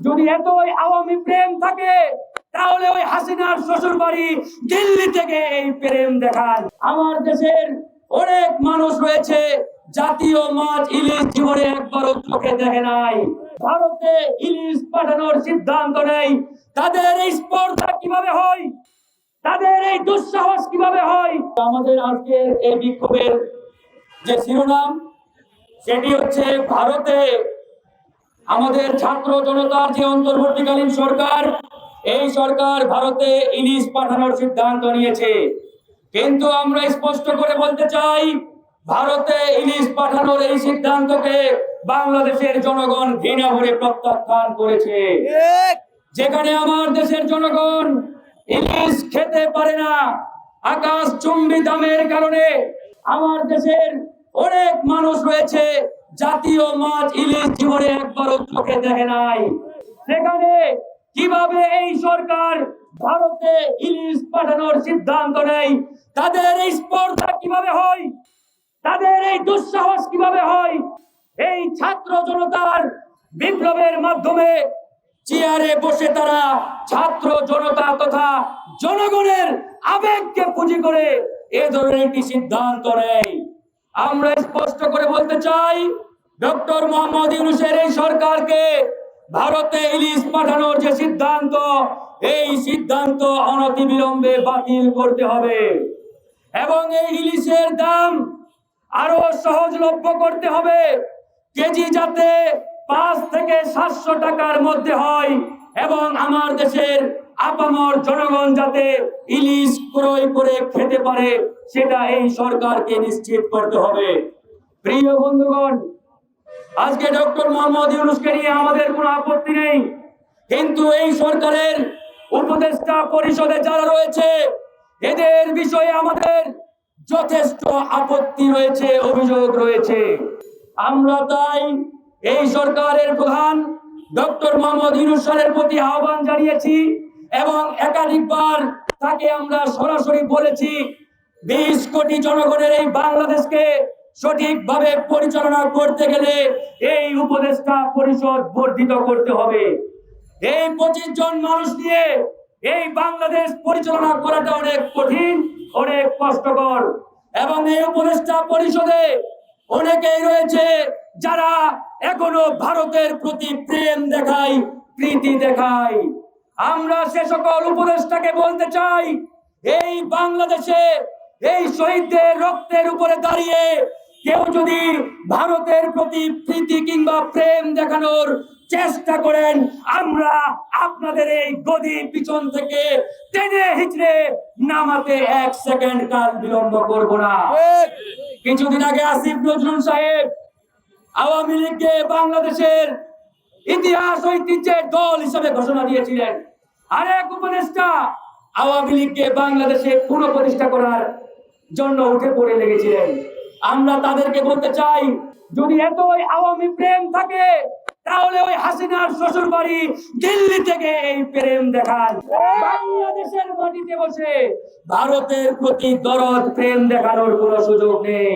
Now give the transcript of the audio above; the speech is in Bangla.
যদি এতই আওয়ামী প্রেম থাকে, তাহলে ওই হাসিনার শ্বশুর বাড়ি দিল্লি থেকে এই প্রেম দেখান আমার দেশের অনেক মানুষ রয়েছে, জাতীয় মাছ, ইলিশ জীবনে একবারও চোখে দেখে নাই। ভারতে ইলিশ পাঠানোর সিদ্ধান্ত নেই। তাদের এই স্পর্ধা কীভাবে হয়? তাদের এই দুঃসাহস কীভাবে হয়? আমাদের আজকের এই বিক্ষোভের যে শিরোনাম, সেটি হচ্ছে ভারতে আমাদের ছাত্র জনতার যে অন্তর্বর্তীকালীন সরকার এই সরকার ভারতে ইলিশ পাঠানোর সিদ্ধান্ত নিয়েছে। কিন্তু আমরা স্পষ্ট করে বলতে চাই ভারতে ইলিশ পাঠানোর এই সিদ্ধান্তকে বাংলাদেশের জনগণ ঘৃণা ভরে প্রত্যাখ্যান করেছে। যেখানে আমার দেশের জনগণ ইলিশ খেতে পারে না আকাশ চুম্বি দামের কারণে আমার দেশের অনেক মানুষ রয়েছে জাতীয় মাছ ইলিশ জীবনে একবারও চোখে দেখে নাই। সেখানে কীভাবে এই সরকার ভারতে ইলিশ পাঠানোর সিদ্ধান্ত নেয়, তাদের এই স্পর্ধা কীভাবে হয়, তাদের এই দুঃসাহস কীভাবে হয়, এই ছাত্র জনতার বিপ্লবের মাধ্যমে চেয়ারে বসে তারা ছাত্র জনতা তথা জনগণের আবেগকে পুঁজি করে এ ধরনের একটি সিদ্ধান্ত নেয়। আমরা স্পষ্ট করে বলতে চাই ডক্টর মোহাম্মদ ইউনুসের এই সরকারকে ভারতে ইলিশ পাঠানোর যে সিদ্ধান্ত, এই সিদ্ধান্ত অনতিবিলম্বে বাতিল করতে হবে। এবং এই ইলিশের দাম আরও সহজলভ্য করতে হবে। কেজি যাতে পাঁচ থেকে সাতশো টাকার মধ্যে হয় এবং আমার দেশের আপামর জনগণ যাতে ইলিশ ক্রয় করে খেতে পারে, সেটা এই সরকারকে নিশ্চিত করতে হবে। প্রিয় বন্ধুগণ আজকে ডক্টর মোহাম্মদ ইউনুসকে নিয়ে আমাদের কোনো আপত্তি নেই। কিন্তু এই সরকারের উপদেষ্টা পরিষদে যারা রয়েছে, এদের বিষয়ে আমাদের যথেষ্ট আপত্তি রয়েছে, অভিযোগ রয়েছে। আমরা তাই এই সরকারের প্রধান ডক্টর মোহাম্মদ ইউনুস প্রতি আহ্বান জানিয়েছি এবং একাধিকবার তাকে আমরা সরাসরি বলেছি, বিশ কোটি জনগণের এই বাংলাদেশকে সঠিকভাবে পরিচালনা করতে গেলে এই উপদেষ্টা পরিষদ বর্ধিত করতে হবে। এই পঁচিশ জন মানুষ নিয়ে এই বাংলাদেশ পরিচালনা করাটা অনেক কঠিন, অনেক কষ্টকর এবং এই উপদেষ্টা পরিষদে অনেকেই রয়েছে যারা এখনও ভারতের প্রতি প্রেম দেখায়, প্রীতি দেখায়। আমরা সে সকল উপদেষ্টাকে বলতে চাই, এই বাংলাদেশে এই শহীদদের রক্তের উপরে দাঁড়িয়ে কেউ যদি ভারতের প্রতি প্রীতি কিংবা প্রেম দেখানোর চেষ্টা করেন, আমরা আপনাদের এই গদি পিছন থেকে টেনে হিচড়ে নামাতে এক সেকেন্ড কাল বিলম্ব করব না। কিছুদিন আগে আসিফ নজরুল সাহেব আওয়ামী লীগকে বাংলাদেশের ইতিহাস ঐতিহ্যের দল হিসেবে ঘোষণা দিয়েছিলেন। আরেক উপদেষ্টা আওয়ামী লীগকে বাংলাদেশে পুনঃপ্রতিষ্ঠা করার জন্য উঠে পড়ে লেগেছিলেন। আমরা তাদেরকে বলতে চাই, যদি এত ওই আওয়ামী প্রেম থাকে, তাহলে ওই হাসিনার শ্বশুর বাড়ি দিল্লি থেকে এই প্রেম দেখান। বাংলাদেশের মাটিতে বসে ভারতের প্রতি দরদ, প্রেম দেখানোর কোনো সুযোগ নেই।